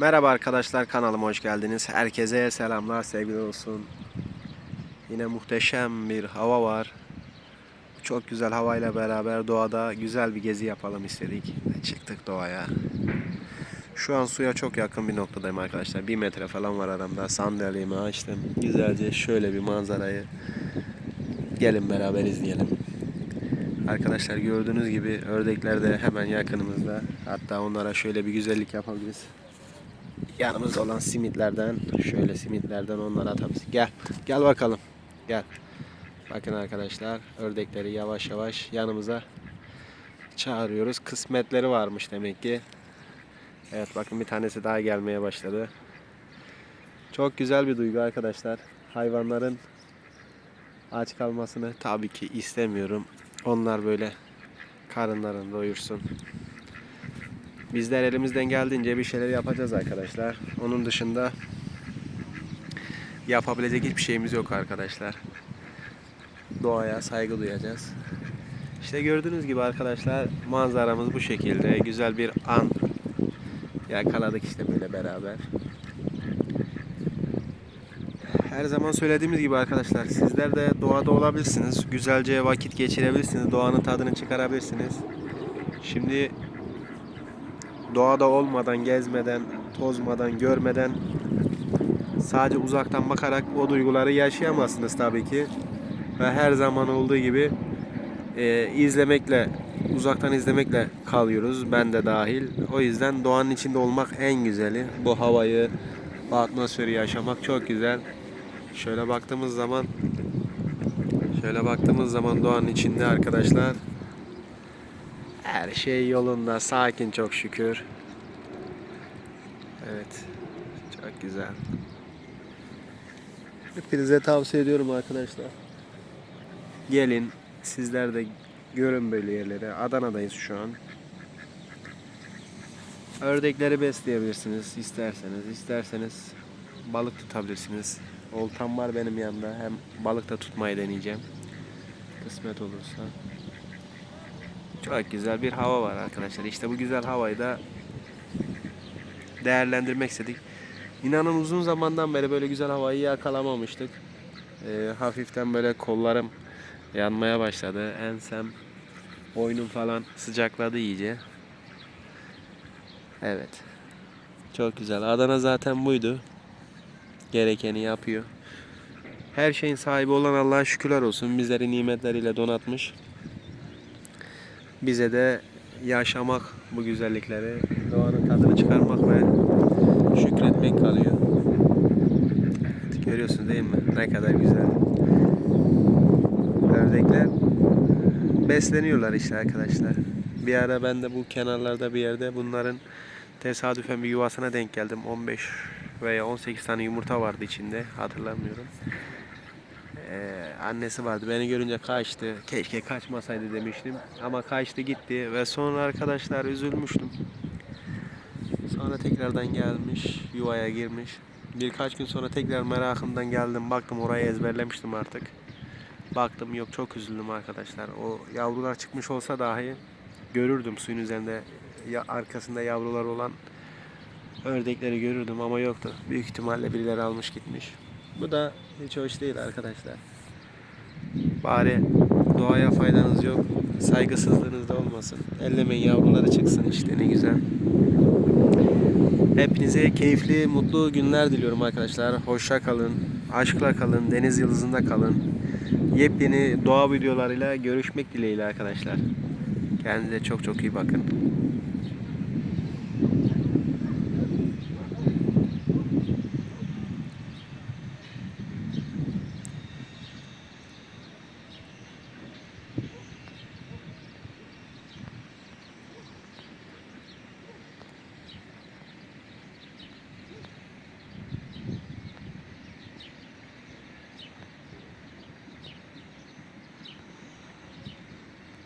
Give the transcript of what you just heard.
Merhaba arkadaşlar kanalıma hoş geldiniz. Herkese selamlar sevgili olsun. Yine muhteşem bir hava var. Çok güzel havayla beraber doğada güzel bir gezi yapalım istedik. Çıktık doğaya. Şu an suya çok yakın bir noktadayım arkadaşlar. Bir metre falan var aramda. Sandalyemi açtım. Güzelce şöyle bir manzarayı gelin beraber izleyelim. Arkadaşlar gördüğünüz gibi ördekler de hemen yakınımızda. Hatta onlara şöyle bir güzellik yapabiliriz yanımızda olan simitlerden şöyle simitlerden onlara atabiliriz. Gel. Gel bakalım. Gel. Bakın arkadaşlar ördekleri yavaş yavaş yanımıza çağırıyoruz. Kısmetleri varmış demek ki. Evet bakın bir tanesi daha gelmeye başladı. Çok güzel bir duygu arkadaşlar. Hayvanların aç kalmasını tabii ki istemiyorum. Onlar böyle karınlarını doyursun. Bizler elimizden geldiğince bir şeyler yapacağız arkadaşlar. Onun dışında yapabilecek hiçbir şeyimiz yok arkadaşlar. Doğaya saygı duyacağız. İşte gördüğünüz gibi arkadaşlar manzaramız bu şekilde. Güzel bir an yakaladık işte böyle beraber. Her zaman söylediğimiz gibi arkadaşlar sizler de doğada olabilirsiniz. Güzelce vakit geçirebilirsiniz. Doğanın tadını çıkarabilirsiniz. Şimdi doğada olmadan, gezmeden, tozmadan, görmeden sadece uzaktan bakarak o duyguları yaşayamazsınız tabii ki. Ve her zaman olduğu gibi e, izlemekle, uzaktan izlemekle kalıyoruz. Ben de dahil. O yüzden doğanın içinde olmak en güzeli. Bu havayı, bu atmosferi yaşamak çok güzel. Şöyle baktığımız zaman şöyle baktığımız zaman doğanın içinde arkadaşlar her şey yolunda, sakin çok şükür. Evet, çok güzel. Hepinize tavsiye ediyorum arkadaşlar. Gelin, sizler de görün böyle yerleri. Adana'dayız şu an. Ördekleri besleyebilirsiniz isterseniz. isterseniz balık tutabilirsiniz. Oltam var benim yanımda. Hem balık da tutmayı deneyeceğim. Kısmet olursa. Çok güzel bir hava var arkadaşlar. İşte bu güzel havayı da değerlendirmek istedik. İnanın uzun zamandan beri böyle güzel havayı yakalamamıştık. Ee, hafiften böyle kollarım yanmaya başladı. Ensem, boynum falan sıcakladı iyice. Evet. Çok güzel. Adana zaten buydu. Gerekeni yapıyor. Her şeyin sahibi olan Allah'a şükürler olsun. Bizleri nimetleriyle donatmış bize de yaşamak bu güzellikleri, doğanın tadını çıkarmak ve şükretmek kalıyor. Görüyorsun değil mi? Ne kadar güzel. Ördekler besleniyorlar işte arkadaşlar. Bir ara ben de bu kenarlarda bir yerde bunların tesadüfen bir yuvasına denk geldim. 15 veya 18 tane yumurta vardı içinde. Hatırlamıyorum. Annesi vardı. Beni görünce kaçtı. Keşke kaçmasaydı demiştim. Ama kaçtı gitti ve sonra arkadaşlar üzülmüştüm. Sonra tekrardan gelmiş, yuvaya girmiş. Birkaç gün sonra tekrar merakımdan geldim. Baktım orayı ezberlemiştim artık. Baktım yok çok üzüldüm arkadaşlar. O yavrular çıkmış olsa dahi görürdüm suyun üzerinde ya arkasında yavrular olan ördekleri görürdüm ama yoktu. Büyük ihtimalle birileri almış gitmiş. Bu da hiç hoş değil arkadaşlar. Bari doğaya faydanız yok. Saygısızlığınız da olmasın. Ellemeyin yavruları çıksın işte ne güzel. Hepinize keyifli, mutlu günler diliyorum arkadaşlar. Hoşça kalın, aşkla kalın, deniz yıldızında kalın. Yepyeni doğa videolarıyla görüşmek dileğiyle arkadaşlar. Kendinize çok çok iyi bakın.